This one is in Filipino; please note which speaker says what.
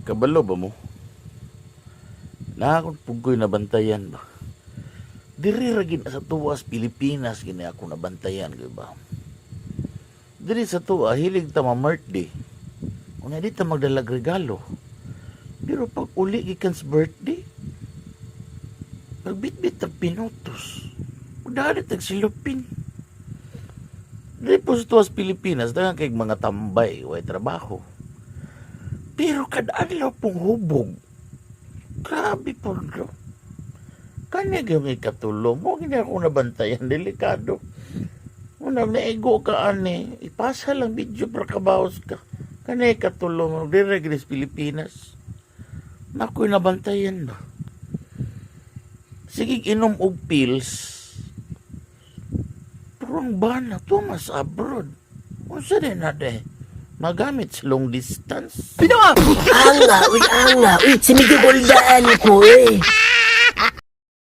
Speaker 1: Kabalo ba mo? Nakakot pugoy nabantayan ba? Diri ra gid sa tuwas Pilipinas gini ako nabantayan kay ba. Diri sa tuwa hilig ta ma birthday. Una di ta magdalag regalo. Pero pag uli gikan sa birthday, pagbitbit tag pinutos. Magdali tag silupin. Diri po sa tuwas Pilipinas, dagang kay mga tambay, way trabaho. Pero kadalaw pong hubog. Grabe po no. Kanya gamay katulong mo, hindi ako nabantayan, delikado. Una, naigo ka ani, ipasa lang video para kabaos ka. Kanya katulong mo, diregres Pilipinas. Nako'y nabantayan ba? Sige, inom og pills. Pero ang bana, tumas abroad. Unsa din na de? Magamit sa long distance.
Speaker 2: Anga, uy, anga. Uy, sinigugol daan ko eh.